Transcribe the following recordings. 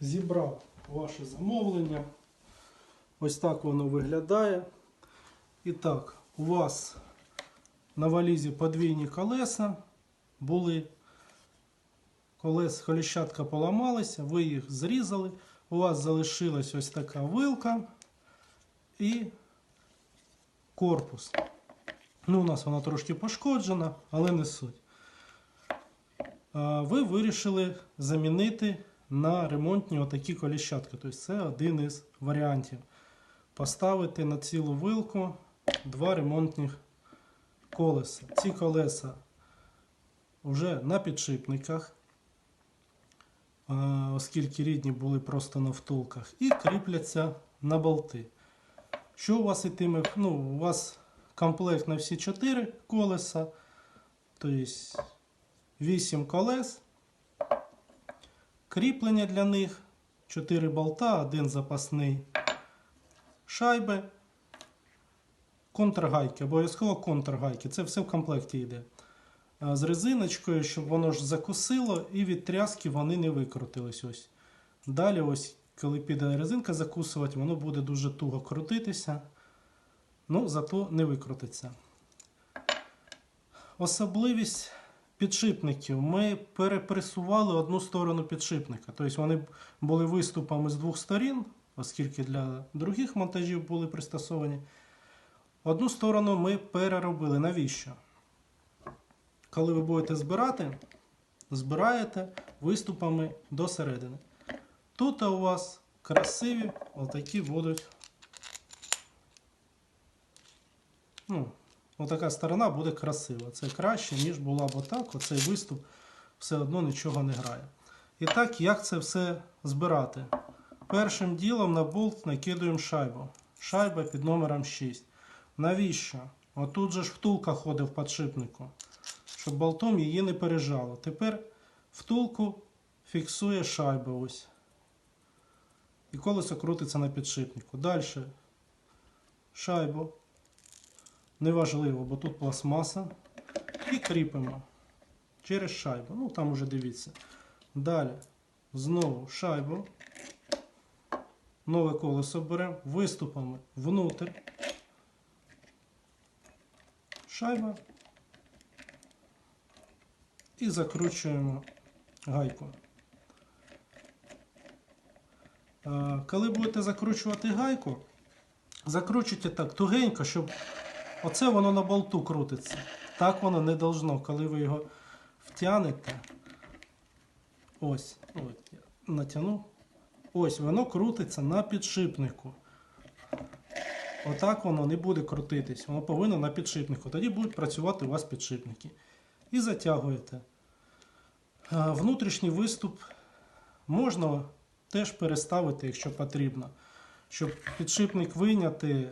зібрав ваше замовлення. Ось так воно виглядає. І так, у вас на валізі подвійні колеса були. Колес коліщатка поламалися, ви їх зрізали. У вас залишилась ось така вилка і корпус. Ну, у нас вона трошки пошкоджена, але не суть. Ви вирішили замінити на ремонтні отакі коліщатки. Тобто це один із варіантів. Поставити на цілу вилку два ремонтних колеса. Ці колеса вже на підшипниках, оскільки рідні були просто на втулках, і кріпляться на болти. Що у вас ітиме? Ну, у вас комплект на всі 4 колеса, тобто 8 колес, кріплення для них, 4 болта, один запасний шайби, контргайки, обов'язково контргайки. Це все в комплекті йде. З резиночкою, щоб воно ж закусило і від тряски вони не викрутились. Ось. Далі, ось, коли піде резинка закусувати, воно буде дуже туго крутитися. Ну, зато не викрутиться. Особливість підшипників. Ми перепресували одну сторону підшипника. Тобто вони були виступами з двох сторін, оскільки для других монтажів були пристосовані. Одну сторону ми переробили. Навіщо? Коли ви будете збирати, збираєте виступами до середини. Тут у вас красиві отакі будуть. Ну, отака сторона буде красива. Це краще, ніж була б отак. Оцей виступ все одно нічого не грає. І так, як це все збирати? Першим ділом на болт накидуємо шайбу. Шайба під номером 6. Навіщо? Отут же ж втулка ходить в подшипнику, щоб болтом її не пережало. Тепер втулку фіксує шайба ось. І колесо крутиться на підшипнику. Далі шайбу. Неважливо, бо тут пластмаса. І кріпимо через шайбу. Ну, там уже дивіться. Далі знову шайбу. Нове колесо беремо, виступами внутрь. Шайба. І закручуємо гайку. Е, Коли будете закручувати гайку, закручуйте так тугенько, щоб оце воно на болту крутиться. Так воно не должно. Коли ви його втягнете, ось, от я натягну. Ось воно крутиться на підшипнику. Отак воно не буде крутитись. Воно повинно на підшипнику. Тоді будуть працювати у вас підшипники. І затягуєте. Внутрішній виступ можна теж переставити, якщо потрібно. Щоб підшипник вийняти,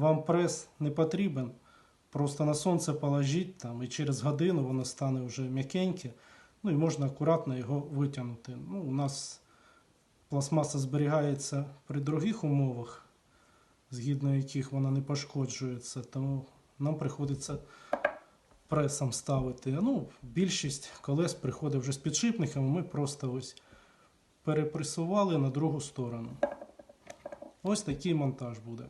вам прес не потрібен. Просто на сонце положіть там, і через годину воно стане вже м'якеньке. Ну і можна акуратно його витягнути. Ну, у нас пластмаса зберігається при других умовах, згідно яких вона не пошкоджується, тому нам приходиться пресом ставити. Ну, більшість колес приходить вже з підшипниками, ми просто ось перепресували на другу сторону. Ось такий монтаж буде.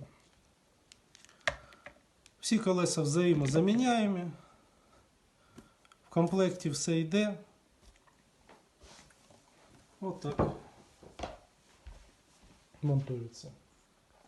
Всі колеса взаємозаміняємо. В комплекті все йде. Отак монтується.